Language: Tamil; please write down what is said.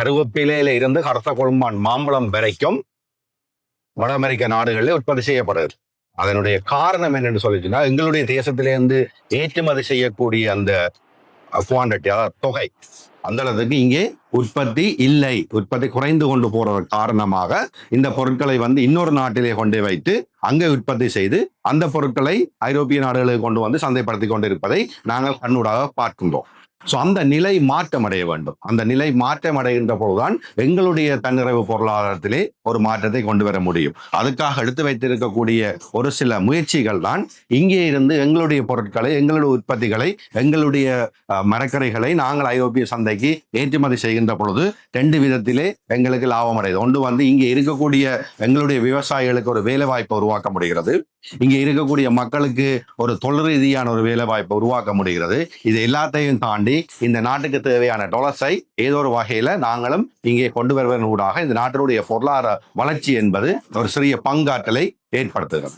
கருவேப்பிலையில இருந்து கருத்த கொழும்பான் மாம்பழம் வரைக்கும் வட அமெரிக்க நாடுகளில் உற்பத்தி செய்யப்படுது அதனுடைய காரணம் என்னன்னு சொல்லிச்சுன்னா எங்களுடைய தேசத்திலேருந்து ஏற்றுமதி செய்யக்கூடிய அந்த குவான்டிட்டி அதாவது தொகை அந்த அளவுக்கு இங்கே உற்பத்தி இல்லை. உற்பத்தி குறைந்து கொண்டு போறது காரணமாக இந்த பொருட்களை வந்து இன்னொரு நாட்டிலே கொண்டு வைத்து அங்கே உற்பத்தி செய்து அந்த பொருட்களை ஐரோப்பிய நாடுகளுக்கு கொண்டு வந்து சந்தைப்படுத்தி கொண்டிருப்பதை நாங்கள் கண்ணூடாக பார்க்கின்றோம். ஸோ அந்த நிலை மாற்றம் அடைய வேண்டும். அந்த நிலை மாற்றம் அடைகின்ற பொழுதுதான் எங்களுடைய தன்னிறைவு பொருளாதாரத்திலே ஒரு மாற்றத்தை கொண்டு வர முடியும். அதுக்காக எடுத்து வைத்திருக்கக்கூடிய ஒரு சில முயற்சிகள் தான் இங்கே இருந்து எங்களுடைய பொருட்களை எங்களுடைய உற்பத்திகளை எங்களுடைய அஹ், மரக்கரைகளை நாங்கள் ஐரோப்பிய சந்தைக்கு ஏற்றுமதி செய்கின்ற பொழுது ரெண்டு விதத்திலே எங்களுக்கு லாபம் அடையுது ஒன்று வந்து இங்கே இருக்கக்கூடிய எங்களுடைய விவசாயிகளுக்கு ஒரு வேலை வாய்ப்பை உருவாக்க முடிகிறது. இங்கே இருக்கக்கூடிய மக்களுக்கு ஒரு தொழில் ரீதியான ஒரு வேலை வாய்ப்பை உருவாக்க முடிகிறது. இது எல்லாத்தையும் தாண்டி இந்த நாட்டுக்கு தேவையான டொலர்ஸை ஏதோ ஒரு வகையில நாங்களும் இங்கே கொண்டு வருவதன் ஊடாக இந்த நாட்டினுடைய பொருளாதார வளர்ச்சி என்பது ஒரு சிறிய பங்காற்றலை ஏற்படுத்துகிறது.